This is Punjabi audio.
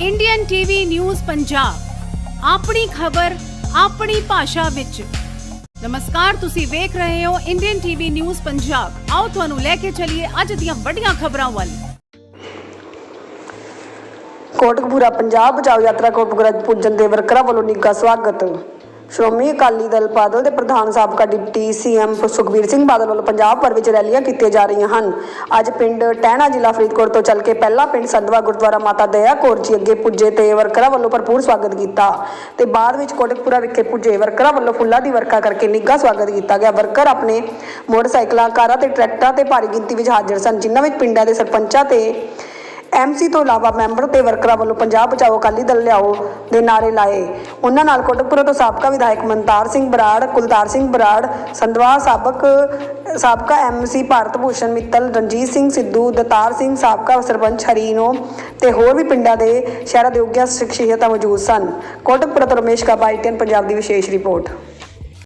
ਇੰਡੀਅਨ ਟੀਵੀ ਨਿਊਜ਼ ਪੰਜਾਬ ਆਪਣੀ ਖਬਰ, ਆਪਣੀ ਭਾਸ਼ਾ ਵਿੱਚ। ਨਮਸਕਾਰ, ਤੁਸੀਂ ਵੇਖ ਰਹੇ ਹੋ ਇੰਡੀਅਨ ਟੀਵੀ ਨਿਊਜ਼ ਪੰਜਾਬ ਆਓ ਤੁਹਾਨੂੰ ਲੈ ਕੇ ਚੱਲੀਏ ਅੱਜ ਦੀਆਂ ਵੱਡੀਆਂ ਖਬਰਾਂ ਵੱਲ। ਕੋਟਕਪੂਰਾ, ਪੰਜਾਬ ਬਚਾਓ ਯਾਤਰਾ ਕੋਟਕਪੂਰਾ ਪੁੱਜਣ ਦੇ ਵਰਕਰਾਂ ਵੱਲੋਂ ਨਿੱਘਾ ਸਵਾਗਤ। ਸ਼੍ਰੋਮਣੀ ਅਕਾਲੀ ਦਲ ਬਾਦਲ ਦੇ ਪ੍ਰਧਾਨ ਸਾਬਕਾ ਡਿਪਟੀ ਸੀਐਮ ਸੁਖਬੀਰ ਸਿੰਘ ਬਾਦਲ ਵੱਲੋਂ ਪੰਜਾਬ ਭਰ ਵਿੱਚ ਰੈਲੀਆਂ ਕੀਤੀਆਂ ਜਾ ਰਹੀਆਂ ਹਨ। ਅੱਜ ਪਿੰਡ ਟਹਿਣਾ ਜ਼ਿਲ੍ਹਾ ਫਰੀਦਕੋਟ ਤੋਂ ਚੱਲ ਕੇ ਪਹਿਲਾ ਪਿੰਡ ਸੰਧਵਾ ਗੁਰਦੁਆਰਾ ਮਾਤਾ ਦਇਆ ਕੌਰ ਜੀ ਅੱਗੇ ਪੁੱਜੇ ਤੇ ਵਰਕਰਾਂ ਵੱਲੋਂ ਭਰਪੂਰ ਸਵਾਗਤ ਕੀਤਾ ਤੇ ਬਾਅਦ ਵਿੱਚ ਕੋਟਕਪੂਰਾ ਵਿਖੇ ਪੁੱਜੇ ਵਰਕਰਾਂ ਵੱਲੋਂ ਫੁੱਲਾਂ ਦੀ ਵਰਖਾ ਕਰਕੇ ਨਿੱਘਾ ਸਵਾਗਤ ਕੀਤਾ ਗਿਆ। ਵਰਕਰ ਆਪਣੇ ਮੋਟਰਸਾਈਕਲਾਂ, ਕਾਰਾਂ ਤੇ ਟਰੈਕਟਰਾਂ ਤੇ ਭਾਰੀ ਗਿਣਤੀ ਵਿੱਚ ਹਾਜ਼ਰ ਸਨ, ਜਿਨ੍ਹਾਂ ਵਿੱਚ ਪਿੰਡਾਂ ਦੇ ਸਰਪੰਚਾਂ ਤੇ ਐਮਸੀ ਤੋਂ ਇਲਾਵਾ ਮੈਂਬਰ ਤੇ ਵਰਕਰਾਂ ਵੱਲੋਂ ਪੰਜਾਬ ਬਚਾਓ ਅਕਾਲੀ ਦਲ ਲਿਆਓ ਦੇ ਨਾਰੇ ਲਾਏ। ਉਹਨਾਂ ਨਾਲ ਕੋਟਕਪੁਰਾ ਤੋਂ ਸਾਬਕਾ ਵਿਧਾਇਕ ਮਨਤਾਰ ਸਿੰਘ ਬਰਾੜ, ਕੁਲਤਾਰ ਸਿੰਘ ਬਰਾੜ, ਸੰਧਵਾ ਸਾਬਕ, ਸਾਬਕਾ ਐਮਸੀ ਭਾਰਤ ਭੂਸ਼ਣ ਮਿੱਤਲ, ਰਣਜੀਤ ਸਿੰਘ ਸਿੱਧੂ, ਦਤਾਰ ਸਿੰਘ ਸਾਬਕਾ ਸਰਪੰਚ ਹਰੀਨੋ ਤੇ ਹੋਰ ਵੀ ਪਿੰਡਾਂ ਦੇ ਸ਼ਹਿਰਾਂ ਦੇ ਉੱਘੀਆਂ ਸ਼ਖਸੀਅਤਾਂ ਮੌਜੂਦ ਸਨ। ਕੋਟਕਪੁਰਾ ਤੋਂ ਰਮੇਸ਼ ਕਾ ਬਾਈਟਨ ਪੰਜਾਬ ਦੀ ਵਿਸ਼ੇਸ਼ ਰਿਪੋਰਟ।